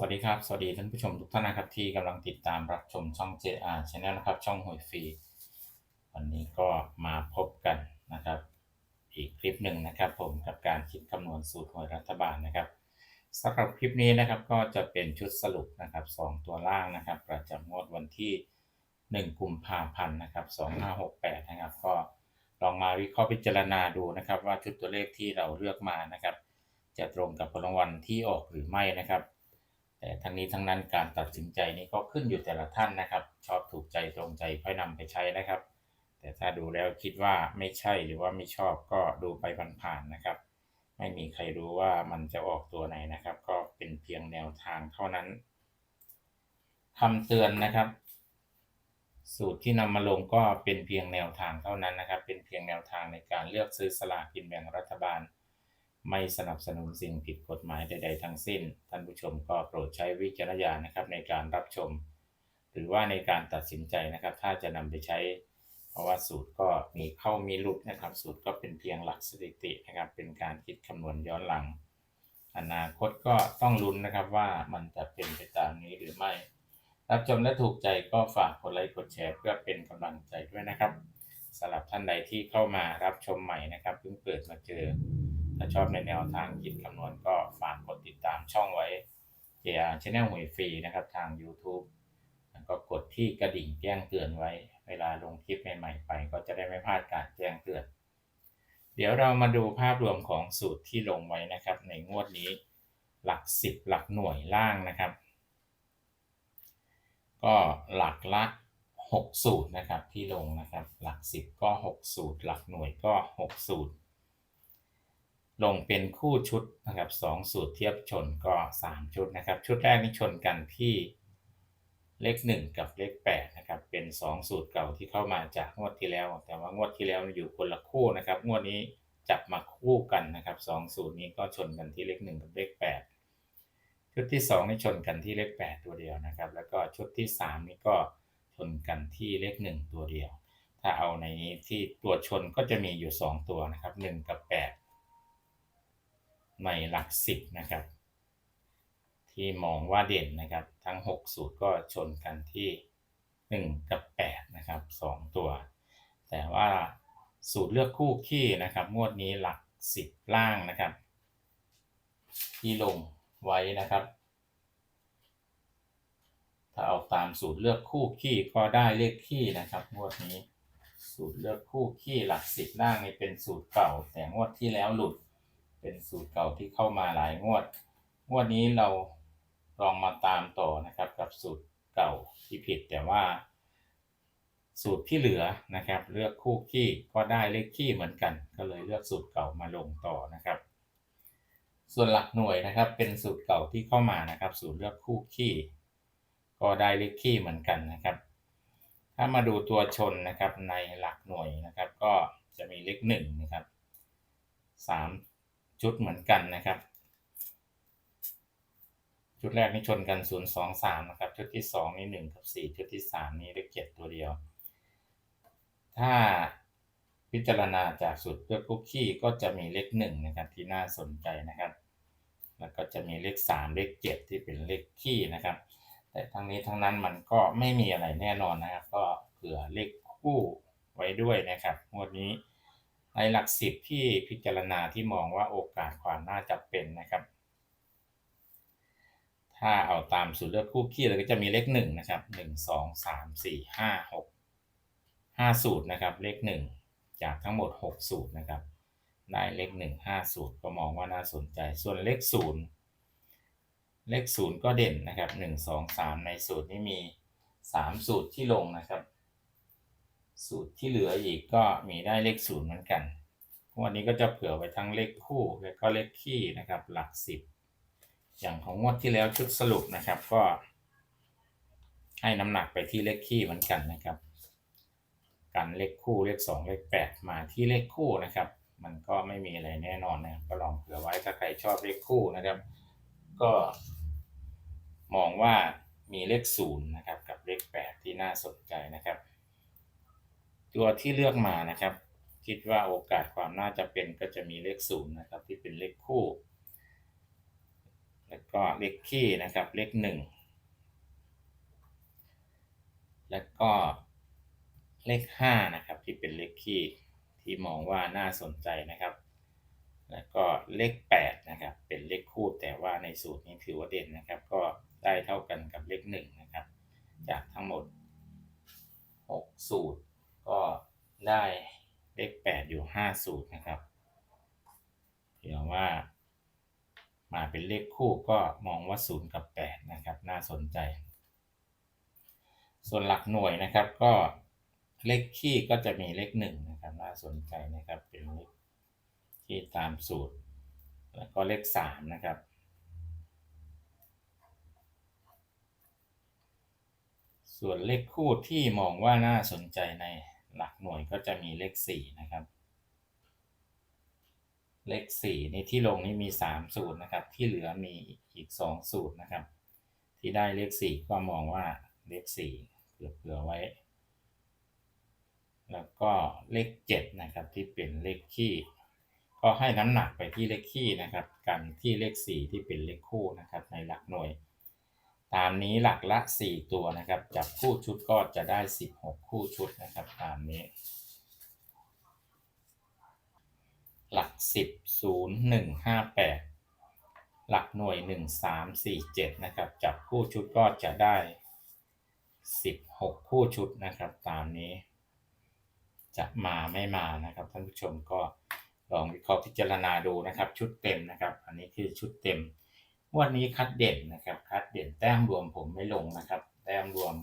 สวัสดีครับ สวัสดีท่านผู้ชมทุกท่านนะครับที่กำลังติดตามรับชมช่อง JR Channel นะครับ ช่องหวยฟรี วันนี้ก็มาพบกันนะครับ อีกคลิปหนึ่งนะครับผมกับการคิดคำนวณสูตรหวยรัฐบาลนะครับสำหรับคลิปนี้นะครับก็จะเป็นชุดสรุปนะครับสองตัวล่างนะครับ ประจำงวดวันที่ 1 กุมภาพันธ์นะครับ2568 นะครับ ก็ลองมาวิเคราะห์พิจารณาดูนะครับ ว่าชุดตัวเลขที่เราเลือกมานะครับ จะตรงกับผลรางวัลที่ออกหรือไม่นะครับ แต่ทั้งนี้ทั้งนั้นการตัดสินใจนี้ก็ขึ้นอยู่แต่ละท่านนะครับ ชอบถูกใจตรงใจค่อยนำไปใช้นะครับ แต่ถ้าดูแล้วคิดว่าไม่ใช่หรือว่าไม่ชอบก็ดูไปผ่านๆนะครับ ไม่มีใครรู้ว่ามันจะออกตัวไหนนะครับ ก็เป็นเพียงแนวทางเท่านั้นคำเตือนนะครับ สูตรที่นำมาลงก็เป็นเพียงแนวทางเท่านั้นนะครับ เป็นเพียงแนวทางในการเลือกซื้อสลากกินแบ่งรัฐบาล ไม่สนับสนุนสิ่งผิดกฎหมายใด ๆ ทั้งสิ้น ท่านผู้ชมก็โปรดใช้วิจารณญาณนะครับในการรับชม หรือว่าในการตัดสินใจนะครับ ถ้าจะนำไปใช้ เพราะว่าสูตรก็มีเข้ามีหลุดนะครับ สูตรก็เป็นเพียงหลักสถิตินะครับ เป็นการคิดคำนวณย้อนหลัง อนาคตก็ต้องลุ้นนะครับว่ามันจะเป็นไปตามนี้หรือไม่ รับชมและถูกใจก็ฝากกดไลค์กดแชร์เพื่อเป็นกำลังใจด้วยนะครับสำหรับท่านใดที่เข้ามารับชมใหม่นะครับเพิ่งเปิดมาเจอ ถ้าชอบในแนวทางคิดคำนวณก็ฝากกดติดตามช่องไว้ JR Channel หวยฟรีนะครับทาง YouTube แล้วก็กดที่กระดิ่งแจ้งเตือนไว้ เวลาลงคลิปใหม่ๆไป ก็จะได้ไม่พลาดการแจ้งเตือน เดี๋ยวเรามาดูภาพรวมของสูตรที่ลงไว้นะครับ ในงวดนี้หลัก 10 หลักหน่วยล่างนะครับ ก็หลักละ6สูตรนะครับที่ลงนะครับ หลัก 10 ก็ 6 สูตร หลักหน่วยก็ 6 สูตร ลงเป็นคู่ชุดนะครับ2สูตรเทียบชนก็ 3 ชุดนะครับ ชุดแรกนี่ชนกันที่เลข 1 กับเลข8นะครับเป็น 2 สูตรเก่าที่เข้ามาจากงวดที่แล้ว แต่ว่างวดที่แล้วอยู่คนละคู่นะครับงวดนี้จับมาคู่กันนะครับ2สูตรนี้ก็ชนกันที่เลข 1 กับเลข 8 ชุดที่2นี่ชนกันที่เลข 8 ตัวเดียวนะครับ แล้วก็ชุดที่ 3 นี่ก็ชนกันที่เลข 1 ตัวเดียว ถ้าเอาในนี้ที่ตัวชนก็จะมีอยู่ 2 ตัวนะครับ1กับ 8 ในหลัก10นะครับ ที่มองว่าเด่นนะครับ ทั้ง 6 สูตรก็ชนกันที่ 1 กับ 8 นะครับ 2 ตัว แต่ว่าสูตรเลือกคู่ขี้นะครับ งวดนี้หลัก 10 ล่างนะครับ ที่ลงไว้นะครับ ถ้าเอาตามสูตรเลือกคู่ขี้ก็ได้เลขขี้นะครับ งวดนี้ สูตรเลือกคู่ขี้หลัก 10 ล่างนี่เป็นสูตรเก่า แต่งวดที่แล้วหลุด เป็นสูตรเก่าที่เข้ามาหลายงวด งวดนี้เราลองมาตามต่อนะครับกับสูตรเก่าที่ผิดแต่ว่า สูตรที่เหลือนะครับ เลือกคู่ขี้ก็ได้เลขขี้เหมือนกัน ก็เลยเลือกสูตรเก่ามาลงต่อนะครับ ส่วนหลักหน่วยนะครับเป็นสูตรเก่าที่เข้ามานะครับ สูตรเลือกคู่ขี้ก็ได้เลขขี้เหมือนกันนะครับ ถ้ามาดูตัวชนนะครับในหลักหน่วยนะครับ ก็จะมีเลขหนึ่งนะครับสาม ชุดเหมือนกันนะครับ ชุดแรกนี่ชนกัน 0 2 3 นะครับ ชุดที่ 2 นี่ 1 กับ 4 ชุดที่ 3 นี่เลข7ตัวเดียว ถ้าพิจารณาจากสูตรเลือกคุกกี้ก็จะมีเลข1นะครับที่น่าสนใจนะครับ แล้วก็จะมีเลข 3 เลข 7 ที่เป็นเลขขี้นะครับ แต่ทั้งนี้ทั้งนั้นมันก็ไม่มีอะไรแน่นอนนะครับ ก็เผื่อเลขคู่ไว้ด้วยนะครับงวดนี้ ในหลักสิบที่พิจารณาที่มองว่าโอกาสความน่าจะเป็นนะครับ ถ้าเอาตามสูตรเลือกคู่ขี้เราก็จะมีเลขหนึ่งนะครับหนึ่งสองสามสี่ห้าหกห้าสูตรนะครับ เลขหนึ่งจากทั้งหมดหกสูตรนะครับ ได้เลขหนึ่งห้าสูตรก็มองว่าน่าสนใจ ส่วนเลขศูนย์เลขศูนย์ก็เด่นนะครับหนึ่งสองสามในสูตรนี้มีสามสูตรที่ลงนะครับ สูตรที่เหลืออีกก็มีได้เลขศูนย์เหมือนกัน วันนี้ก็จะเผื่อไว้ทั้งเลขคู่และก็เลขคี่นะครับ หลักสิบ อย่างของงวดที่แล้วชุดสรุปนะครับก็ ให้น้ำหนักไปที่เลขคี่เหมือนกันนะครับกันเลขคู่เลขสองเลขแปดมาที่เลขคู่นะครับ มันก็ไม่มีอะไรแน่นอนนะก็ลองเผื่อไว้ถ้าใครชอบเลขคู่นะครับ ก็มองว่ามีเลขศูนย์นะครับกับเลขแปดที่น่าสนใจนะครับ ตัวที่เลือกมานะครับ คิดว่าโอกาสความน่าจะเป็นก็จะมีเลขศูนย์นะครับ ที่เป็นเลขคู่ แล้วก็เลขคี่นะครับ เลขหนึ่งแล้วก็เลขห้านะครับ ที่เป็นเลขคี่ที่มองว่าน่าสนใจนะครับ แล้วก็เลขแปดนะครับ เป็นเลขคู่แต่ว่าในสูตรนี้ถือว่าเด่นนะครับ ก็ได้เท่ากันกับเลขหนึ่งนะครับ จากทั้งหมด6สูตร ก็ได้เลข8อยู่5สูตรนะครับเผื่อว่า มาเป็นเลขคู่ก็มองว่า0กับ8นะครับ น่าสนใจ ส่วนหลักหน่วยนะครับก็เลขคี่ก็จะมีเลข1นะครับ น่าสนใจนะครับเป็นเลขที่ตามสูตร แล้วก็เลข3นะครับส่วนเลขคู่ที่มองว่าน่าสนใจใน หลักหน่วยก็จะมีเลข4นะครับ เลข4ในที่ลงนี้มี3สูตรนะครับ ที่เหลือมีอีก2สูตรนะครับ ที่ได้เลข4ก็มองว่าเลข4เผื่อไว้ แล้วก็เลข7นะครับที่เป็นเลขคี่ก็ให้น้ำหนักไปที่เลขคี่นะครับ กันที่เลข4ที่เป็นเลขคู่นะครับในหลักหน่วย ตามนี้หลักละ 4 ตัวนะครับ จับคู่ชุดก็จะได้ 16 คู่ชุดนะครับ ตามนี้ หลัก 10 0 1 5 8 หลักหน่วย 1 3 4 7 นะครับ จับคู่ชุดก็จะได้ 16 คู่ชุดนะครับ ตามนี้ จะมาไม่มานะครับ ท่านผู้ชมก็ลองวิเคราะห์พิจารณาดูนะครับ ชุดเต็มนะครับ อันนี้คือชุดเต็มวันนี้คัดเด่นนะครับ แต้มรวมผมไม่ลงนะครับ แต้มรวม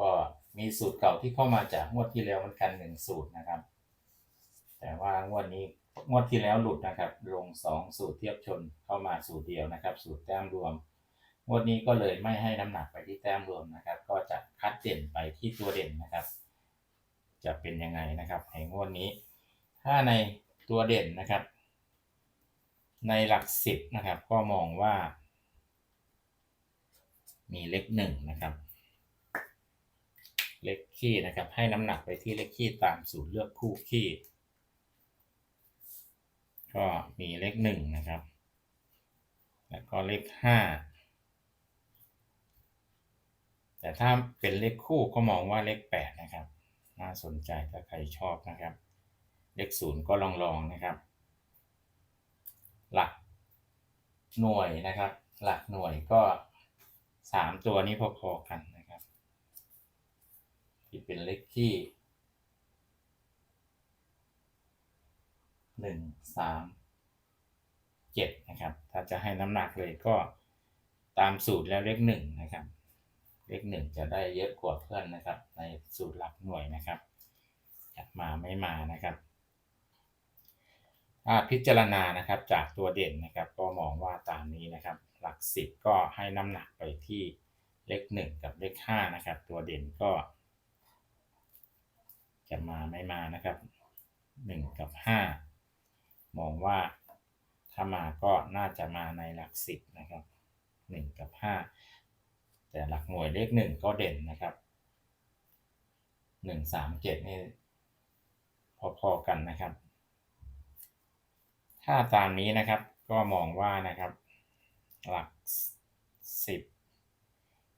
ก็มีสูตรเก่าที่เข้ามาจากงวดที่แล้วมันกันหนึ่งสูตรนะครับ แต่ว่างวดนี้งวดที่แล้วหลุดนะครับ ลงสองสูตรเทียบชนเข้ามาสูตรเดียวนะครับ สูตรแต้มรวม งวดนี้ก็เลยไม่ให้น้ำหนักไปที่แต้มรวมนะครับ ก็จะคัดเด่นไปที่ตัวเด่นนะครับ จะเป็นยังไงนะครับในงวดนี้ ถ้าในตัวเด่นนะครับ ในหลักสิบนะครับ ก็มองว่า มีเลขหนึ่งนะครับ เลขคี่นะครับ ให้น้ำหนักไปที่เลขคี่ตามสูตรเลือกคู่คี่ ก็มีเลขหนึ่งนะครับ แล้วก็เลขห้าแต่ถ้าเป็นเลขคู่ก็มองว่าเลขแปดนะครับ น่าสนใจถ้าใครชอบนะครับ เลขศูนย์ก็ลองลองนะครับ หลักหน่วยนะครับ หลักหน่วยก็ สามตัวนี้พอๆกันนะครับที่เป็นเลขที่หนึ่งสามเจ็ดนะครับ ถ้าจะให้น้ำหนักเลยก็ตามสูตรแล้วเลขหนึ่งนะครับ เลขหนึ่งจะได้เยอะกว่าเพื่อนนะครับ ในสูตรหลักหน่วยนะครับจะมาไม่มานะครับ พิจารณานะครับจากตัวเด่นนะครับก็มองว่าตามนี้นะครับหลักสิบก็ให้น้ำหนักไปที่เลขหนึ่งกับเลขห้านะครับตัวเด่นก็จะมาไม่มานะครับหนึ่งกับห้ามองว่าถ้ามาก็น่าจะมาในหลักสิบนะครับหนึ่งกับห้าแต่หลักหน่วยเลขหนึ่งก็เด่นนะครับหนึ่งสามเจ็ดนี่พอๆกันนะครับ ถ้าตามนี้นะครับก็มองว่านะครับ หลักสิบ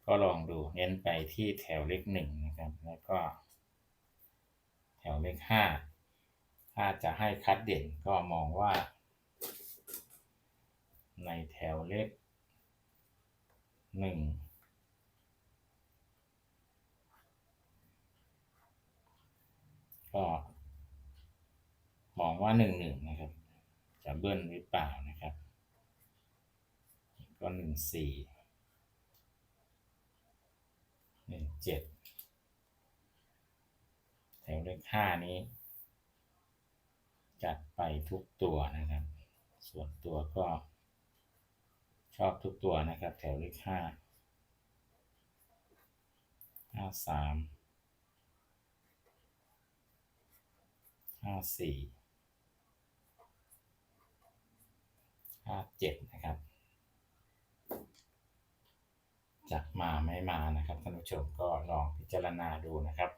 ก็ลองดูเน้นไปที่แถวเลขหนึ่งนะครับแล้วก็ แถวเลขห้าถ้าจะให้คัดเด่นก็มองว่า ในแถวเลขหนึ่งก็มองว่าหนึ่งหนึ่งนะครับ จะเบิ้ลหรือเปล่านะครับ ก็หนึ่งสี่หนึ่งเจ็ดแถวเลขห้านี้ จัดไปทุกตัวนะครับ ส่วนตัวก็ ชอบทุกตัวนะครับ แถวเลขห้าห้าสามห้าสี่ ห้าเจ็ดนะครับ จะมาไม่มานะครับท่านผู้ชมก็ลองพิจารณาดูนะครับ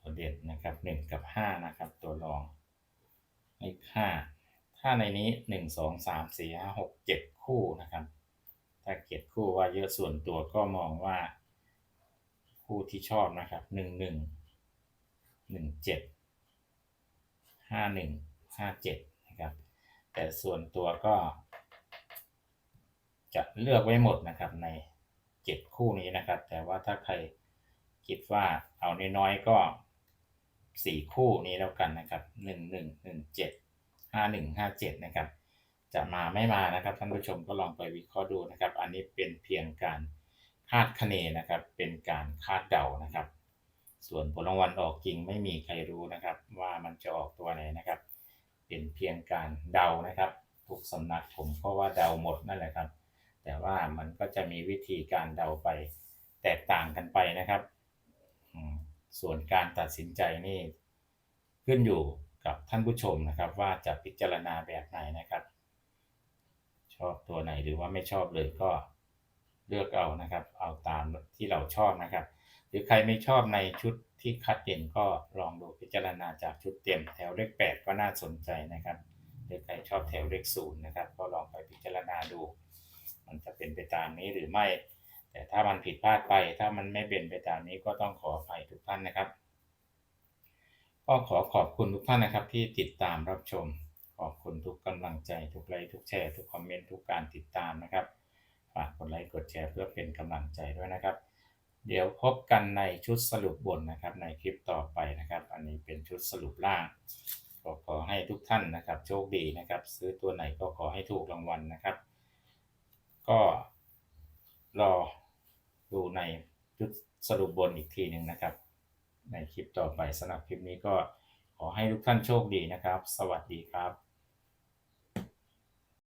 ตัวเด่นนะครับหนึ่งกับห้านะครับ ตัวรองเลขห้าถ้าในนี้หนึ่งสองสามสี่ห้าหกเจ็ดคู่นะครับ ถ้าเจ็ดคู่ว่าเยอะส่วนตัวก็มองว่า คู่ที่ชอบนะครับหนึ่งหนึ่งหนึ่งเจ็ด ห้าหนึ่งห้าเจ็ดนะครับ แต่ส่วนตัวก็ จะเลือกไว้หมดนะครับในเจ็ดคู่นี้นะครับ แต่ว่าถ้าใครคิดว่าเอาน้อยๆก็สี่คู่นี้แล้วกันนะครับหนึ่งหนึ่งหนึ่งเจ็ดห้าหนึ่งห้าเจ็ดนะครับ จะมาไม่มานะครับท่านผู้ชมก็ลองไปวิเคราะห์ดูนะครับ อันนี้เป็นเพียงการคาดคะเนนะครับ เป็นการคาดเดานะครับ ส่วนผลรางวัลออกจริงไม่มีใครรู้นะครับ ว่ามันจะออกตัวไหนนะครับ เป็นเพียงการเดานะครับ ทุกสำนักผมก็ว่าเดาหมดนั่นแหละครับ แต่ว่ามันก็จะมีวิธีการเดาไปแตกต่างกันไปนะครับส่วนการตัดสินใจนี่ขึ้นอยู่กับท่านผู้ชมนะครับ ว่าจะพิจารณาแบบไหนนะครับ ชอบตัวไหนหรือว่าไม่ชอบเลยก็เลือกเอานะครับ เอาตามที่เราชอบนะครับ หรือใครไม่ชอบในชุดที่คัดเด่นก็ลองดูพิจารณาจากชุดเต็มแถวเลขแปดก็น่าสนใจนะครับ หรือใครชอบแถวเลขศูนย์นะครับ ก็ลองไปพิจารณาดู มันจะเป็นไปตามนี้หรือไม่ แต่ถ้ามันผิดพลาดไป ถ้ามันไม่เป็นไปตามนี้ก็ต้องขออภัยทุกท่านนะครับ ก็ขอขอบคุณทุกท่านนะครับ ที่ติดตามรับชม ขอบคุณทุกกำลังใจทุกไลค์ทุกแชร์ทุกคอมเมนต์ทุกการติดตามนะครับฝากกดไลค์กดแชร์เพื่อเป็นกำลังใจด้วยนะครับ เดี๋ยวพบกันในชุดสรุปบนนะครับ ในคลิปต่อไปนะครับ อันนี้เป็นชุดสรุปล่างก็ขอให้ทุกท่านนะครับ โชคดีนะครับ ซื้อตัวไหนก็ขอให้ถูกรางวัลนะครับ ก็รอดูในชุดสรุปบนอีกทีหนึ่งนะครับ ในคลิปต่อไปสำหรับคลิปนี้ก็ขอให้ทุกท่านโชคดีนะครับ สวัสดีครับ